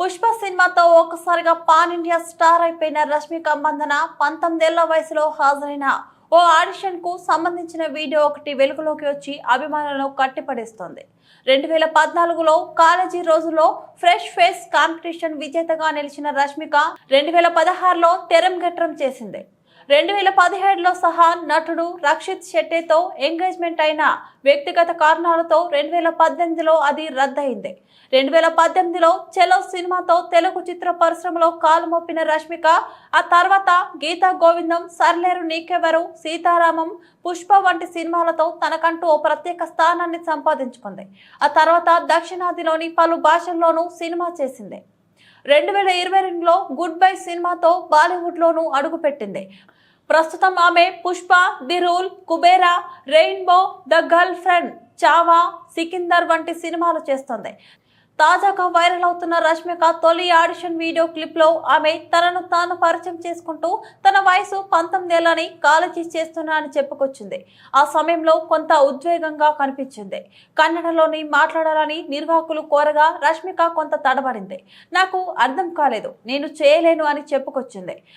పుష్ప సినిమాతో ఒక్కసారిగా pan India star అయిపోయిన రష్మిక మందన పంతొమ్మిదేళ్ళ వయసులో హాజరైన ఓ ఆడిషన్కు సంబంధించిన వీడియో ఒకటి వెలుగులోకి వచ్చి అభిమానులను కట్టిపడేస్తోంది. రెండు వేల పద్నాలుగులో కాలేజీ రోజుల్లో ఫ్రెష్ ఫేస్ కాంపిటీషన్ విజేతగా నిలిచిన రష్మిక రెండు వేల పదహారులో తెరం గట్రం చేసింది. రెండు వేల పదిహేడులో సహా నటుడు రక్షిత్ శెట్టితో ఎంగేజ్మెంట్ అయిన వ్యక్తిగత కారణాలతో రెండు వేల పద్దెనిమిదిలో అది రద్దయింది. రెండు వేల పద్దెనిమిదిలో చెలో సినిమాతో తెలుగు చిత్ర పరిశ్రమలో కాలు మోపిన రష్మిక ఆ తర్వాత గీతా గోవిందం సర్లేరు నీకెవరు సీతారామం పుష్ప వంటి సినిమాలతో తనకంటూ ఓ ప్రత్యేక స్థానాన్ని సంపాదించుకుంది. ఆ తర్వాత దక్షిణాదిలోని పలు భాషల్లోనూ సినిమా చేసింది. రెండు వేల ఇరవై రెండులో గుడ్ బై సినిమాతో బాలీవుడ్లోనూ అడుగుపెట్టింది. ప్రస్తుతం ఆమె Pushpa the rule Kubera rainbow the girlfriend Chhaava Sikandar వంటి సినిమాలు చేస్తుంది. తాజాగా వైరల్ అవుతున్న రష్మిక తొలి ఆడిషన్ వీడియో క్లిప్లో ఆమె తనను తాను పరిచయం చేసుకుంటూ తన వయసు పంతొమ్మిదేళ్ళని కాలేజీ చేస్తున్నా అని చెప్పుకొచ్చింది. ఆ సమయంలో కొంత ఉద్వేగంగా కనిపించింది. కన్నడలోని మాట్లాడాలని నిర్వాహకులు కోరగా రష్మిక కొంత తడబడింది. నాకు అర్థం కాలేదు నేను చేయలేను అని చెప్పుకొచ్చింది.